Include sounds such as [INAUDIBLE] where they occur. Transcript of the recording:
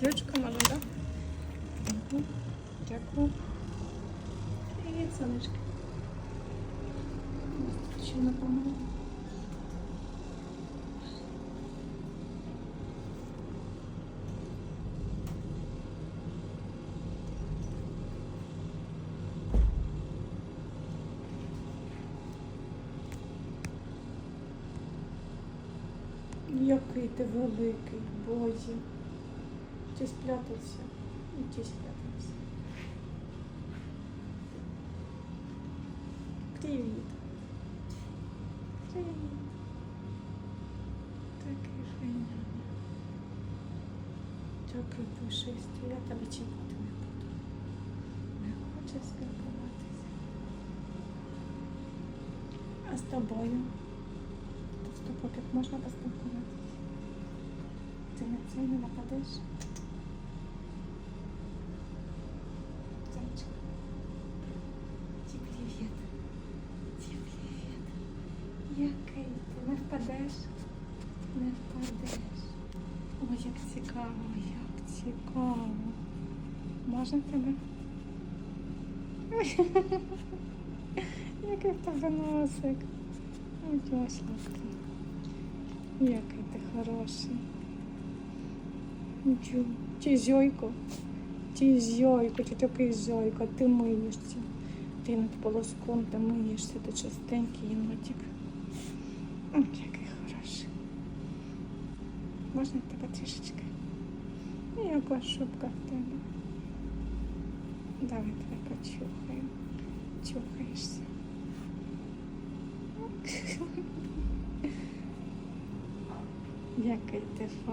Ключка може, так? Дякую. Привіт, сонечки. Включу на. Який ти великий, Бозі. Чи спрятався? І чи спрятався. Привіт. Привіт. Такий файняний. Такий пушистий. Я тебе чіпати не буду. Не хоче спілкуватися. А з тобою? То з тобою як можна поспілкуватися? Ти на це не нападеш? Зайчик. Ті привіт. Ті привіт. Який ти не впадеш? Не впадеш. Ой, як цікаво, як цікаво. Можна тебе? [LAUGHS] Який в тебе носик. Ой, дясленький. Який ти хороший. Нічого. Чи зьойко? Ти зьойко, ти такий зьойко, ти миєшся. Ти над полоском та миєшся, ти частенький єнотик. Ой, який хороший. Можна тебе трішечки? Яка шубка в тебе? Давай тебе почухаємо. Чухаєшся. Який ти фа.